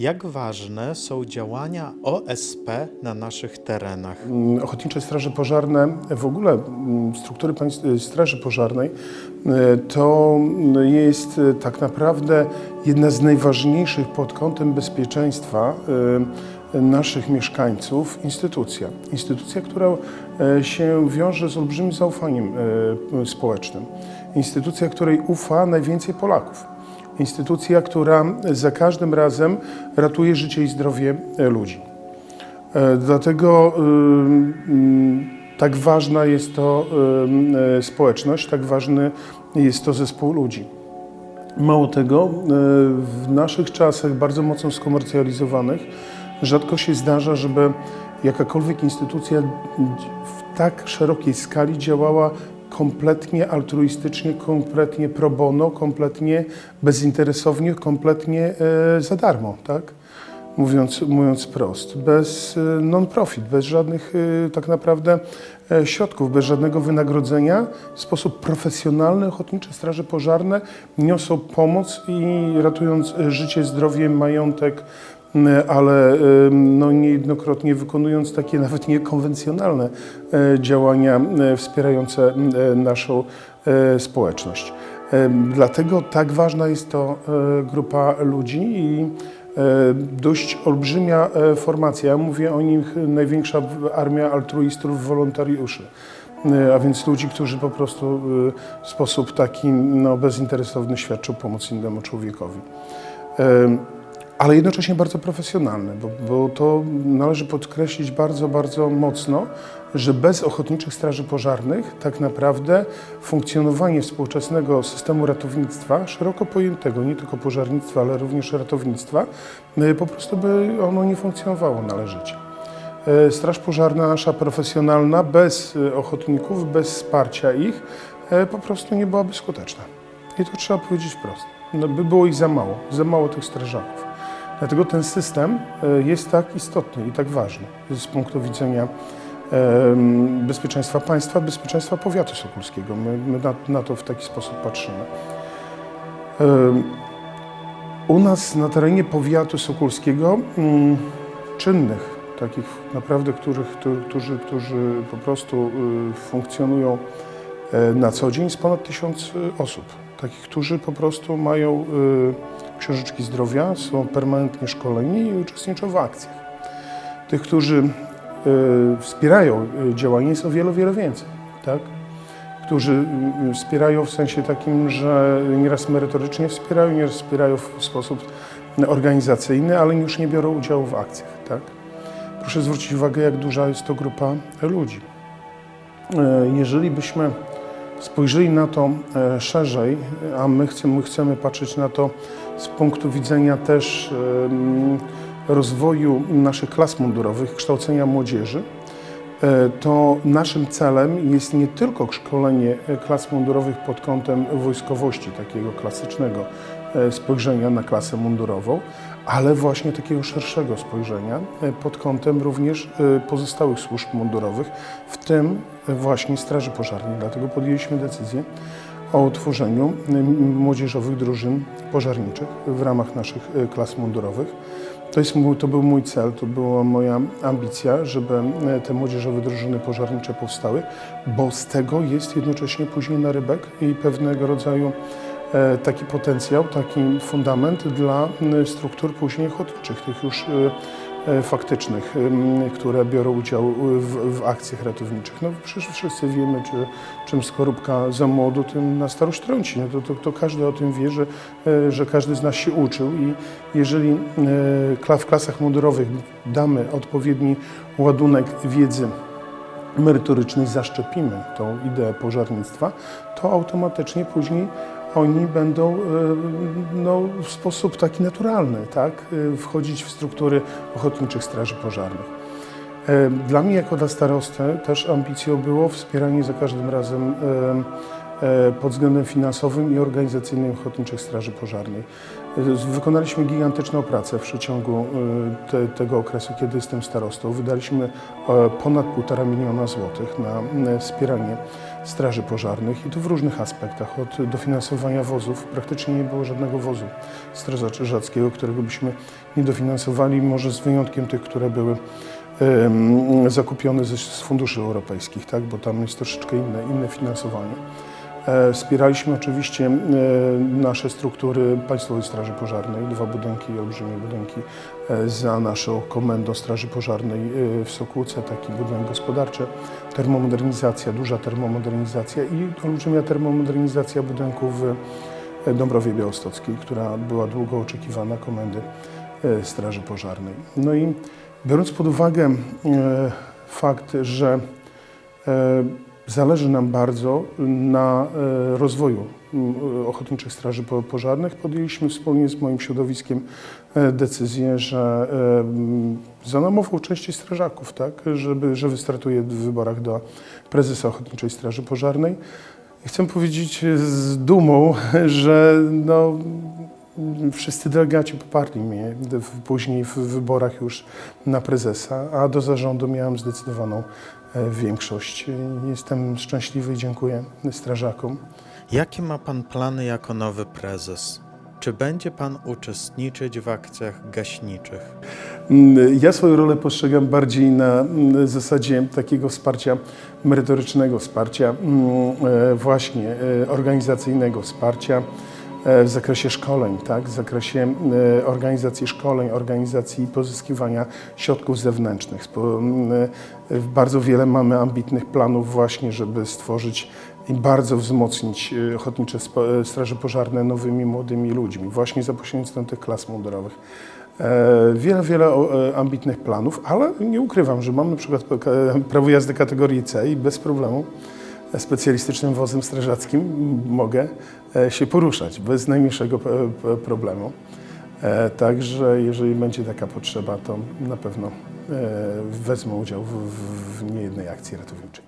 Jak ważne są działania OSP na naszych terenach? Mm, Ochotnicze Straże Pożarne, w ogóle mm, struktury y, Straży Pożarnej, y, to mm, jest y, tak naprawdę jedna z najważniejszych pod kątem bezpieczeństwa naszych mieszkańców instytucja. Instytucja, która się wiąże z olbrzymim zaufaniem społecznym. Instytucja, której ufa najwięcej Polaków. Instytucja, która za każdym razem ratuje życie i zdrowie e, ludzi. E, Dlatego ym, ym, tak ważna jest to ym, e, społeczność, tak ważny jest to zespół ludzi. Mało tego, w naszych czasach bardzo mocno skomercjalizowanych rzadko się zdarza, żeby jakakolwiek instytucja w tak szerokiej skali działała kompletnie altruistycznie, kompletnie pro bono, kompletnie bezinteresownie, kompletnie e, za darmo, tak? mówiąc, mówiąc prost, bez e, non-profit, bez żadnych e, tak naprawdę środków, bez żadnego wynagrodzenia, w sposób profesjonalny Ochotnicze Straże Pożarne niosą pomoc i ratując życie, zdrowie, majątek, ale e, no, niejednokrotnie wykonując takie nawet niekonwencjonalne e, działania e, wspierające e, naszą społeczność. Dlatego tak ważna jest to grupa ludzi i dość olbrzymia formacja. Ja mówię o nich największa armia altruistów, wolontariuszy. A więc ludzi, którzy po prostu w sposób taki no, bezinteresowny świadczą pomoc innemu człowiekowi. Ale jednocześnie bardzo profesjonalny, bo, bo to należy podkreślić bardzo, bardzo mocno, że bez ochotniczych straży pożarnych tak naprawdę funkcjonowanie współczesnego systemu ratownictwa, szeroko pojętego, nie tylko pożarnictwa, ale również ratownictwa, e, po prostu by ono nie funkcjonowało należycie. E, Straż pożarna nasza profesjonalna, bez e, ochotników, bez wsparcia ich, po prostu nie byłaby skuteczna. I to trzeba powiedzieć wprost. No, by było ich za mało, za mało tych strażaków. Dlatego ten system e, jest tak istotny i tak ważny z punktu widzenia bezpieczeństwa państwa, bezpieczeństwa powiatu sokolskiego. My, my na, na to w taki sposób patrzymy. U nas na terenie powiatu sokolskiego mm, czynnych, takich naprawdę, których, którzy, którzy, którzy po prostu y, funkcjonują e, na co dzień, jest ponad tysiąc y, osób. Takich, którzy po prostu mają y, książeczki zdrowia, są permanentnie szkoleni i uczestniczą w akcjach. Tych, którzy y, wspierają y, działanie jest o wiele, wiele więcej. Tak? Którzy y, wspierają w sensie takim, że nieraz merytorycznie wspierają, nieraz wspierają w sposób organizacyjny, ale już nie biorą udziału w akcjach. Tak? Proszę zwrócić uwagę, jak duża jest to grupa ludzi. E, Jeżeli byśmy spojrzeli na to e, szerzej, a my chcemy, my chcemy patrzeć na to z punktu widzenia też rozwoju naszych klas mundurowych, kształcenia młodzieży, e, to naszym celem jest nie tylko szkolenie klas mundurowych pod kątem wojskowości, takiego klasycznego spojrzenia na klasę mundurową, ale właśnie takiego szerszego spojrzenia e, pod kątem również e, pozostałych służb mundurowych, w tym e, właśnie Straży Pożarnej. Dlatego podjęliśmy decyzję o utworzeniu młodzieżowych drużyn pożarniczych w ramach naszych e, klas mundurowych. To, jest to był mój cel, to była moja ambicja, żeby e, te młodzieżowe drużyny pożarnicze powstały, bo z tego jest jednocześnie później narybek i pewnego rodzaju e, taki potencjał, taki fundament dla struktur później ochotniczych, tych już e, e, faktycznych, które biorą udział w, w akcjach ratowniczych. No przecież wszyscy wiemy, czy, czym skorupka za młodu, tym na starość trąci. No to, to, to każdy o tym wie, że, e, że każdy z nas się uczył i jeżeli e, w klasach mundurowych damy odpowiedni ładunek wiedzy merytorycznej, zaszczepimy tą ideę pożarnictwa, to automatycznie później oni będą e, no, w sposób taki naturalny tak, e, wchodzić w struktury ochotniczych straży pożarnych. E, Dla mnie jako dla starosty też ambicją było wspieranie za każdym razem pod względem finansowym i organizacyjnym Ochotniczych Straży Pożarnej. Wykonaliśmy gigantyczną pracę w przeciągu te, tego okresu, kiedy jestem starostą. Wydaliśmy ponad 1,5 miliona złotych na wspieranie straży pożarnych i to w różnych aspektach. Od dofinansowania wozów, praktycznie nie było żadnego wozu strażackiego, którego byśmy nie dofinansowali, może z wyjątkiem tych, które były zakupione z funduszy europejskich, tak? bo tam jest troszeczkę inne, inne finansowanie. E, Wspieraliśmy oczywiście e, nasze struktury Państwowej Straży Pożarnej, dwa budynki, olbrzymie budynki e, za naszą komendą Straży Pożarnej w Sokółce, taki budynek gospodarczy, termomodernizacja, duża termomodernizacja i olbrzymia termomodernizacja budynku w Dąbrowie Białostockiej, która była długo oczekiwana komendy Straży Pożarnej. No i biorąc pod uwagę fakt, że Zależy nam bardzo na e, rozwoju m, Ochotniczych Straży Po- Pożarnych. Podjęliśmy wspólnie z moim środowiskiem e, decyzję, że e, za namową części strażaków, tak, żeby, że wystartuję w wyborach do prezesa Ochotniczej Straży Pożarnej. I chcę powiedzieć z dumą, że no, Wszyscy delegaci poparli mnie później w wyborach już na prezesa, a do zarządu miałem zdecydowaną e, większość. Jestem szczęśliwy i dziękuję strażakom. Jakie ma Pan plany jako nowy prezes? Czy będzie Pan uczestniczyć w akcjach gaśniczych? Mm, Ja swoją rolę postrzegam bardziej na mm, zasadzie takiego wsparcia merytorycznego, wsparcia mm, e, właśnie e, organizacyjnego, wsparcia e, w zakresie szkoleń, tak? w zakresie e, organizacji szkoleń, organizacji pozyskiwania środków zewnętrznych. E, Bardzo wiele mamy ambitnych planów właśnie, żeby stworzyć i bardzo wzmocnić e, Ochotnicze e, Straże Pożarne nowymi młodymi ludźmi, właśnie za pośrednictwem tych klas mundurowych. E, Wiele, wiele e, ambitnych planów, ale nie ukrywam, że mam na przykład prawo jazdy kategorii C i bez problemu e, specjalistycznym wozem strażackim mogę e, się poruszać bez najmniejszego p- problemu. E, Także jeżeli będzie taka potrzeba, to na pewno e, wezmę udział w niejednej akcji ratowniczej.